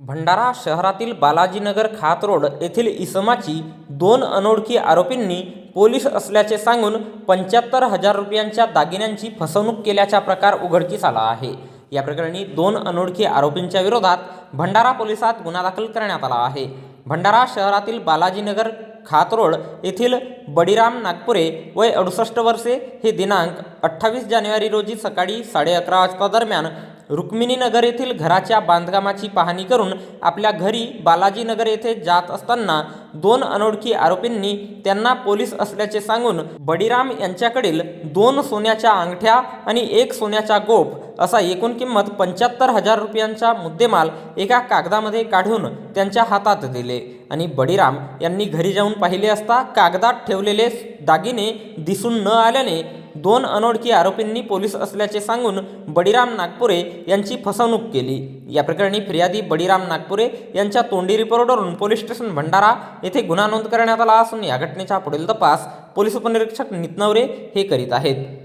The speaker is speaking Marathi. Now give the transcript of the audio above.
भंडारा शहरातील बालाजीनगर खात रोड येथील इसमाची दोन अनोळखी आरोपींनी पोलीस असल्याचे सांगून पंच्याहत्तर हजार रुपयांच्या दागिन्यांची फसवणूक केल्याचा प्रकार उघडकीस आला आहे. या प्रकरणी दोन अनोळखी आरोपींच्या विरोधात भंडारा पोलिसात गुन्हा दाखल करण्यात आला आहे. भंडारा शहरातील बालाजीनगर खात रोड येथील बडीराम नागपुरे वय अडुसष्ट वर्षे हे दिनांक अठ्ठावीस जानेवारी रोजी सकाळी साडे अकरा वाजता दरम्यान रुक्मिणीनगर येथील घराच्या बांधकामाची पाहणी करून आपल्या घरी बालाजीनगर येथे जात असताना दोन अनोळखी आरोपींनी त्यांना पोलीस असल्याचे सांगून बडीराम यांच्याकडील दोन सोन्याच्या अंगठ्या आणि एक सोन्याचा गोप असा एकूण किंमत पंच्याहत्तर हजार रुपयांचा मुद्देमाल एका कागदामध्ये काढून त्यांच्या हातात दिले आणि बडीराम यांनी घरी जाऊन पाहिले असता कागदात ठेवलेले दागिने दिसून न आल्याने दोन अनोळखी आरोपींनी पोलीस असल्याचे सांगून बडीराम नागपुरे यांची फसवणूक केली. या प्रकरणी फिर्यादी बडीराम नागपुरे यांच्या तोंडी रिपोर्टवरून पोलीस स्टेशन भंडारा येथे गुन्हा नोंद करण्यात आला असून या घटनेचा पुढील तपास पोलीस उपनिरीक्षक नितनवरे हे करीत आहेत.